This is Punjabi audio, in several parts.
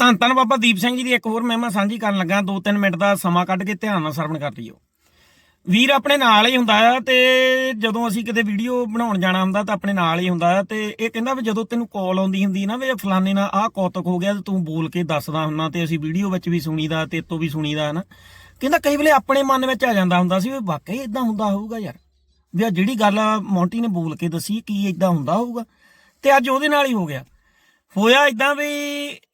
ਧੰਨ ਧੰਨ ਬਾਬਾ ਦੀਪ ਸਿੰਘ ਜੀ ਦੀ ਇੱਕ ਹੋਰ ਮਹਿਮਾ ਸਾਂਝੀ ਕਰਨ ਲੱਗਾ। 2-3 ਮਿੰਟ ਦਾ ਸਮਾਂ ਕੱਢ ਕੇ ਧਿਆਨ ਨਾਲ ਸਰਵਣ ਕਰ ਲਿਓ। ਵੀਰ ਆਪਣੇ ਨਾਲ ਹੀ ਹੁੰਦਾ ਆ ਤੇ ਜਦੋਂ ਅਸੀਂ ਕਿਤੇ ਵੀਡੀਓ ਬਣਾਉਣ ਜਾਣਾ ਹੁੰਦਾ ਤਾਂ ਆਪਣੇ ਨਾਲ ਹੀ ਹੁੰਦਾ ਆ ਤੇ ਇਹ ਕਹਿੰਦਾ ਵੀ ਜਦੋਂ ਤੈਨੂੰ ਕਾਲ ਆਉਂਦੀ ਹੁੰਦੀ ਨਾ ਵੀ ਫਲਾਣੇ ਨਾਲ ਆਹ ਕੌਤਕ ਹੋ ਗਿਆ ਤੇ ਤੂੰ ਬੋਲ ਕੇ ਦੱਸਦਾ ਹੁੰਨਾ ਤੇ ਅਸੀਂ ਵੀਡੀਓ ਵਿੱਚ ਵੀ ਸੁਣੀਦਾ ਤੇ ਤੋਂ ਵੀ ਸੁਣੀਦਾ ਨਾ ਕਹਿੰਦਾ ਕਈ ਵੇਲੇ ਆਪਣੇ ਮਨ ਵਿੱਚ ਆ ਜਾਂਦਾ ਹੁੰਦਾ ਸੀ ਵੀ ਵਾਕਈ ਇਦਾਂ ਹੁੰਦਾ ਹੋਊਗਾ ਯਾਰ। ਵੀ ਆ ਜਿਹੜੀ ਗੱਲ ਆ ਮੌਂਟੀ ਨੇ ਬੋਲ ਕੇ ਦੱਸੀ ਕੀ ਇਦਾਂ ਹੁੰਦਾ ਹੋਊਗਾ। ਤੇ ਅੱਜ ਉਹਦੇ ਨਾਲ ਹੀ ਹੋ ਗਿਆ। ਹੋਇਆ ਇਦਾਂ ਵੀ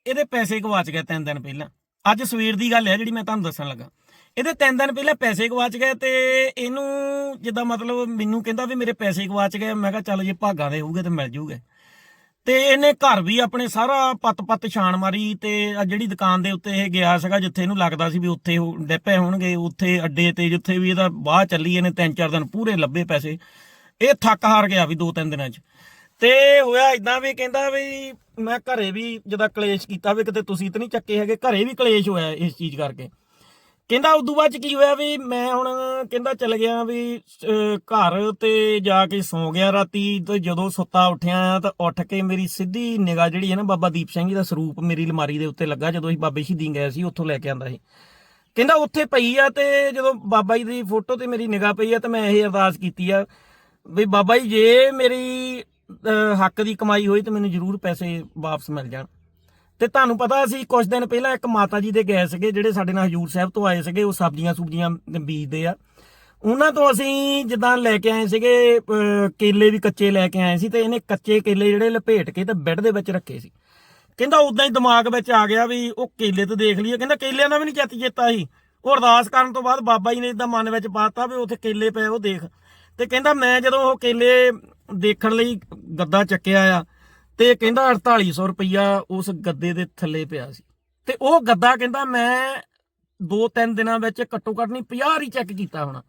ਇਹਦੇ ਪੈਸੇ ਗਵਾਚ ਗਏ ਤਿੰਨ ਦਿਨ ਪਹਿਲਾਂ। ਅੱਜ ਸਵੇਰ ਦੀ ਗੱਲ ਹੈ ਜਿਹੜੀ ਮੈਂ ਤੁਹਾਨੂੰ ਦੱਸਣ ਲੱਗਾ। ਇਹਦੇ ਤਿੰਨ ਦਿਨ ਪਹਿਲਾਂ ਪੈਸੇ ਗਵਾਚ ਗਏ ਤੇ ਇਹਨੂੰ ਜਿੱਦਾਂ ਮਤਲਬ ਮੈਨੂੰ ਕਹਿੰਦਾ ਵੀ ਮੇਰੇ ਪੈਸੇ ਗਵਾਚ ਗਏ। ਮੈਂ ਕਿਹਾ ਚੱਲ ਜੇ ਭਾਗਾਂ ਦੇ ਹੋਊਗੇ ਤੇ ਮਿਲ ਜੂਗੇ। ਤੇ ਇਹਨੇ ਘਰ ਵੀ ਆਪਣੇ ਸਾਰਾ ਪੱਤ-ਪੱਤ ਛਾਣ ਮਾਰੀ ਤੇ ਆ ਜਿਹੜੀ ਦੁਕਾਨ ਦੇ ਉੱਤੇ ਇਹ ਗਿਆ ਸੀਗਾ ਜਿੱਥੇ ਇਹਨੂੰ ਲੱਗਦਾ ਸੀ ਵੀ ਉੱਥੇ ਡੈਪੇ ਹੋਣਗੇ, ਉੱਥੇ ਅੱਡੇ ਤੇ ਜਿੱਥੇ ਵੀ ਇਹਦਾ ਬਾਹ ਚੱਲੀ ਇਹਨੇ ਤਿੰਨ ਚਾਰ ਦਿਨ ਪੂਰੇ ਲੱਭੇ ਪੈਸੇ। ਇਹ ਥੱਕ ਹਾਰ ਗਿਆ ਵੀ ਦੋ ਤਿੰਨ ਦਿਨਾਂ 'ਚ। ਤੇ ਹੋਇਆ ਇਦਾਂ ਵੀ ਕਹਿੰਦਾ ਵੀ ਮੈਂ ਘਰੇ ਵੀ ਜਦਾ ਕਲੇਸ਼ ਕੀਤਾ ਵੀ ਕਿਤੇ ਤੁਸੀਂ ਤਾਂ ਨਹੀਂ ਚੱਕੇ ਹੈਗੇ, ਘਰੇ ਵੀ ਕਲੇਸ਼ ਹੋਇਆ ਇਸ ਚੀਜ਼ ਕਰਕੇ। ਕਹਿੰਦਾ ਉਦੋਂ ਬਾਅਦ ਚ ਕੀ ਹੋਇਆ ਵੀ ਮੈਂ ਹੁਣ ਕਹਿੰਦਾ ਚਲ ਗਿਆ ਵੀ ਘਰ ਤੇ ਜਾ ਕੇ ਸੌ ਗਿਆ ਰਾਤੀ ਤੇ ਜਦੋਂ ਸੁੱਤਾ ਉੱਠਿਆ ਤਾਂ ਉੱਠ ਕੇ ਮੇਰੀ ਸਿੱਧੀ ਨਿਗਾਹ ਜਿਹੜੀ ਹੈ ਨਾ ਬਾਬਾ ਦੀਪ ਸਿੰਘ ਜੀ ਦਾ ਸਰੂਪ ਮੇਰੀ ਅਲਮਾਰੀ ਦੇ ਉੱਤੇ ਲੱਗਾ ਜਦੋਂ ਅਸੀਂ ਬਾਬੇ ਸ਼ਹੀਦੀ ਗਏ ਸੀ, ਉੱਥੋਂ ਲੈ ਕੇ ਆਂਦਾ ਸੀ। ਕਹਿੰਦਾ ਉੱਥੇ ਪਈ ਆ ਤੇ ਜਦੋਂ ਬਾਬਾ ਜੀ ਦੀ ਫੋਟੋ ਤੇ ਮੇਰੀ ਨਿਗਾਹ ਪਈ ਆ ਤਾਂ ਮੈਂ ਇਹ ਅਰਦਾਸ ਕੀਤੀ ਆ ਵੀ ਬਾਬਾ ਜੀ, ਜੇ ਮੇਰੀ ਹੱਕ ਦੀ ਕਮਾਈ ਹੋਈ ਤੇ ਮੈਨੂੰ ਜ਼ਰੂਰ ਪੈਸੇ ਵਾਪਸ ਮਿਲ ਜਾਣ। ਤੇ ਤੁਹਾਨੂੰ ਪਤਾ ਸੀ ਕੁਝ ਦਿਨ ਪਹਿਲਾਂ ਇੱਕ ਮਾਤਾ ਜੀ ਦੇ ਗਏ ਸੀਗੇ, ਜਿਹੜੇ ਸਾਡੇ ਨਾਲ ਹਜੂਰ ਸਾਹਿਬ ਤੋਂ ਆਏ ਸੀਗੇ, ਉਹ ਸਬਜ਼ੀਆਂ ਸੁਬਜ਼ੀਆਂ ਬੀਜਦੇ ਆ। ਉਹਨਾਂ ਤੋਂ ਅਸੀਂ ਜਿੱਦਾਂ ਲੈ ਕੇ ਆਏ ਸੀਗੇ ਕੇਲੇ ਵੀ ਕੱਚੇ ਲੈ ਕੇ ਆਏ ਸੀ ਤੇ ਇਹਨੇ ਕੱਚੇ ਕੇਲੇ ਜਿਹੜੇ ਲਪੇਟ ਕੇ ਤੇ ਬੈੱਡ ਦੇ ਵਿੱਚ ਰੱਖੇ ਸੀ। ਕਹਿੰਦਾ ਉਦਾਂ ਹੀ ਦਿਮਾਗ ਵਿੱਚ ਆ ਗਿਆ ਵੀ ਉਹ ਕੇਲੇ ਤੇ ਦੇਖ ਲਈਏ। ਕਹਿੰਦਾ ਕੇਲਿਆਂ ਦਾ ਵੀ ਨਹੀਂ ਚਿੱਤ ਚੇਤਾ ਸੀ। ਉਹ ਅਰਦਾਸ ਕਰਨ ਤੋਂ ਬਾਅਦ ਬਾਬਾ ਜੀ ਨੇ ਇਦਾਂ ਮਨ ਵਿੱਚ ਪਾਤਾ ਵੀ ਉੱਥੇ ਕੇਲੇ ਪਏ, ਉਹ ਦੇਖ। ਤੇ ਕਹਿੰਦਾ ਮੈਂ ਜਦੋਂ ਉਹ ਕੇਲੇ ਦੇਖਣ ਲਈ ਗੱਦਾ ਚੱਕਿਆ ਆ ਤੇ ਕਹਿੰਦਾ 4800 ਰੁਪਈਆ ਉਸ ਗੱਦੇ ਦੇ ਥੱਲੇ ਪਿਆ ਸੀ। ਤੇ ਉਹ ਗੱਦਾ ਕਹਿੰਦਾ ਮੈਂ ਦੋ ਤਿੰਨ ਦਿਨਾਂ ਵਿੱਚ ਘੱਟੋ ਘੱਟ ਨਹੀਂ 50 ਹੀ ਚੈੱਕ ਕੀਤਾ ਹੋਣਾ।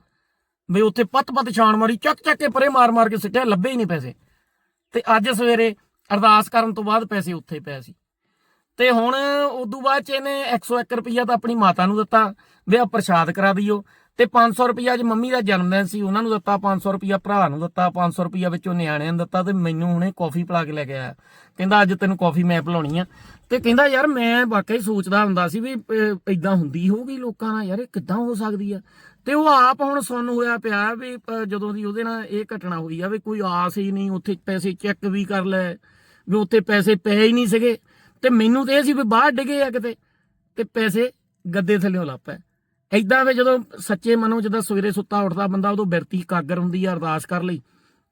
ਵੀ ਉੱਥੇ ਪੱਤ-ਪੱਤ ਛਾਣ ਮਾਰੀ ਚੱਕ ਚੱਕ ਕੇ ਪਰੇ ਮਾਰ-ਮਾਰ ਕੇ ਸਿੱਟਿਆ, ਲੱਭੇ ਹੀ ਨਹੀਂ ਪੈਸੇ। ਤੇ ਅੱਜ ਸਵੇਰੇ ਅਰਦਾਸ ਕਰਨ ਤੋਂ ਬਾਅਦ ਪੈਸੇ ਉੱਥੇ ਪਏ ਸੀ। ਤੇ ਹੁਣ ਉਦੋਂ ਬਾਅਦ ਚ ਇਹਨੇ 101 ਰੁਪਈਆ ਤਾਂ ਆਪਣੀ ਮਾਤਾ ਨੂੰ ਦਿੱਤਾ, ਵੀ ਆ ਪ੍ਰਸ਼ਾਦ ਕਰਾ ਦਿਓ। ਤੇ 500 ਰੁਪਈਆ ਅੱਜ ਮੰਮੀ ਦਾ ਜਨਮ ਦਿਨ ਸੀ, ਉਹਨਾਂ ਨੂੰ ਦਿੱਤਾ 500 ਰੁਪਈਆ, ਭਰਾ ਨੂੰ ਦਿੱਤਾ 500 ਰੁਪਈਆ, ਵਿੱਚੋਂ ਨਿਆਣਿਆਂ ਨੂੰ ਦਿੱਤਾ ਤੇ ਮੈਨੂੰ ਹੁਣੇ ਕਾਫੀ ਪਿਲਾ ਕੇ ਲੈ ਕੇ ਆਇਆ। ਕਹਿੰਦਾ ਅੱਜ ਤੈਨੂੰ ਕਾਫੀ ਮੈਂ ਪਿਲਾਉਣੀ ਆ। ਤੇ ਕਹਿੰਦਾ ਯਾਰ ਮੈਂ ਵਾਕਈ ਸੋਚਦਾ ਹੁੰਦਾ ਸੀ ਵੀ ਇਦਾਂ ਹੁੰਦੀ ਹੋਊਗੀ ਲੋਕਾਂ ਨਾਲ, ਯਾਰ ਇਹ ਕਿੱਦਾਂ ਹੋ ਸਕਦੀ ਆ? ਤੇ ਉਹ ਆਪ ਹੁਣ ਸੁਣ ਹੋਇਆ ਪਿਆ ਵੀ ਜਦੋਂ ਦੀ ਉਹਦੇ ਨਾਲ ਇਹ ਘਟਨਾ ਹੋਈ ਆ ਵੀ ਕੋਈ ਆਸ ਹੀ ਨਹੀਂ, ਉੱਥੇ ਪੈਸੇ ਚੈੱਕ ਵੀ ਕਰ ਲੈ, ਵੀ ਉੱਥੇ ਪੈਸੇ ਪਏ ਹੀ ਨਹੀਂ ਸੀਗੇ। ਤੇ ਮੈਨੂੰ ਤੇ ਇਹ ਸੀ ਵੀ ਬਾਹਰ ਡਿੱਗੇ ਆ ਕਿਤੇ, ਤੇ ਪੈਸੇ ਗੱਦੇ ਥੱਲੇੋਂ ਲੱਪੈ ਐਦਾਂ ਵੀ ਜਦੋਂ ਸੱਚੇ ਮਨੋਂ ਜਦੋਂ ਸਵੇਰੇ ਸੁੱਤਾ ਉੱਠਦਾ ਬੰਦਾ, ਉਦੋਂ ਬਿਰਤੀ ਕਾਗਰ ਹੁੰਦੀ ਆ ਅਰਦਾਸ ਕਰ ਲਈ।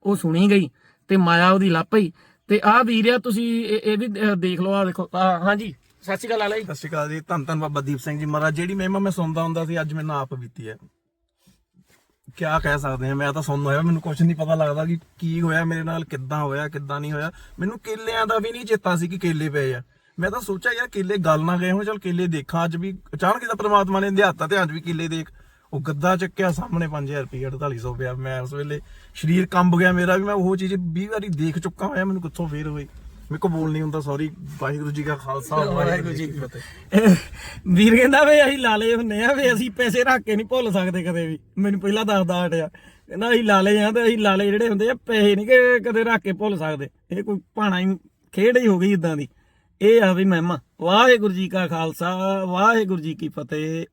ਉਹ ਸੁਣੀ ਗਈ ਤੇ ਮਾਇਆ ਉਹਦੀ ਲੱਪ ਪਈ। ਤੇ ਆਹ ਵੀਰਿਆ ਤੁਸੀਂ ਇਹ ਵੀ ਦੇਖ ਲਓ ਆ ਦੇਖੋ। ਹਾਂਜੀ, ਸਤਿ ਸ਼੍ਰੀ ਅਕਾਲ ਲਾਲਾ ਜੀ। ਸਤਿ ਸ਼੍ਰੀ ਅਕਾਲ ਜੀ। ਧੰਨ ਧੰਨ ਬਾਬਾ ਦੀਪ ਸਿੰਘ ਜੀ ਮਹਾਰਾਜ। ਜਿਹੜੀ ਮਹਿਮਾ ਮੈਂ ਸੁਣਦਾ ਹੁੰਦਾ ਸੀ, ਅੱਜ ਮੈਨੂੰ ਆਪ ਬੀਤੀ ਹੈ। ਕਿਆ ਕਹਿ ਸਕਦੇ ਆ ਮੈਂ ਤਾਂ ਸੁਣਨ ਹੋਇਆ ਮੈਨੂੰ ਕੁਝ ਨਹੀਂ ਪਤਾ ਲੱਗਦਾ ਕਿ ਕੀ ਹੋਇਆ ਮੇਰੇ ਨਾਲ, ਕਿੱਦਾਂ ਹੋਇਆ, ਕਿੱਦਾਂ ਨਹੀਂ ਹੋਇਆ। ਮੈਨੂੰ ਕੇਲਿਆਂ ਦਾ ਵੀ ਨਹੀਂ ਚੇਤਾ ਸੀ ਕਿ ਕੇਲੇ ਪਏ ਆ। ਮੈਂ ਤਾਂ ਸੋਚਿਆ ਯਾਰ ਕੇਲੇ ਗੱਲ ਨਾ ਗਏ ਹੋ ਚਲ ਕੇਲੇ ਦੇਖਾਂ ਅੱਜ ਵੀ ਅਚਾਨਕ ਇਹਦਾ ਪ੍ਰਮਾਤਮਾ ਨੇ ਦਿਹਾਤਾ ਤੇ ਅੱਜ ਵੀ ਕੇਲੇ ਦੇਖ। ਉਹ ਗੱਦਾ ਚੱਕਿਆ ਸਾਹਮਣੇ 5000 ਰੁਪਏ 4800 ਪਿਆ ਮੈਂ ਉਸ ਵੇਲੇ ਸਰੀਰ ਕੰਬ ਗਿਆ ਮੇਰਾ ਵੀ ਮੈਂ ਉਹ ਚੀਜ਼ 20 ਵਾਰੀ ਦੇਖ ਚੁੱਕਾ ਹੋਇਆ ਮੈਨੂੰ ਕਿੱਥੋਂ ਫੇਰ ਹੋਈ। ਮੇਰੇ ਕੋ ਬੋਲ ਨਹੀਂ ਹੁੰਦਾ ਸੌਰੀ ਵਾਹਿਗੁਰੂ ਜੀ ਕਾ ਖਾਲਸਾ ਵਾਹਿਗੁਰੂ ਜੀ ਕੀ ਫਤਿਹ। ਵੀਰ ਕਹਿੰਦਾ ਵੀ ਅਸੀਂ ਲਾਲੇ ਹੁੰਨੇ ਆ ਵੀ ਅਸੀਂ ਪੈਸੇ ਰੱਖ ਕੇ ਨਹੀਂ ਭੁੱਲ ਸਕਦੇ ਕਦੇ ਵੀ। ਮੈਨੂੰ ਪਹਿਲਾਂ ਦੱਸਦਾ ਹਟਿਆ ਕਹਿੰਦਾ ਅਸੀਂ ਲਾਲੇ ਆ ਤੇ ਅਸੀਂ ਲਾਲੇ ਜਿਹੜੇ ਹੁੰਦੇ ਆ ਪੈਸੇ ਨਹੀਂ ਕਦੇ ਰੱਖ ਕੇ ਭੁੱਲ ਸਕਦੇ। ਇਹ ਕੋਈ ਭਾਣਾ ਹੀ ਖੇਡ ਹੀ ਹੋ ਗਈ ਇਦਾਂ ਦੀ। ਇਹ ਆ ਵੀ ਮਹਿਮਾ ਵਾਹਿਗੁਰੂ ਜੀ ਕਾ ਖਾਲਸਾ ਵਾਹਿਗੁਰੂ ਜੀ ਕੀ ਫਤਿਹ।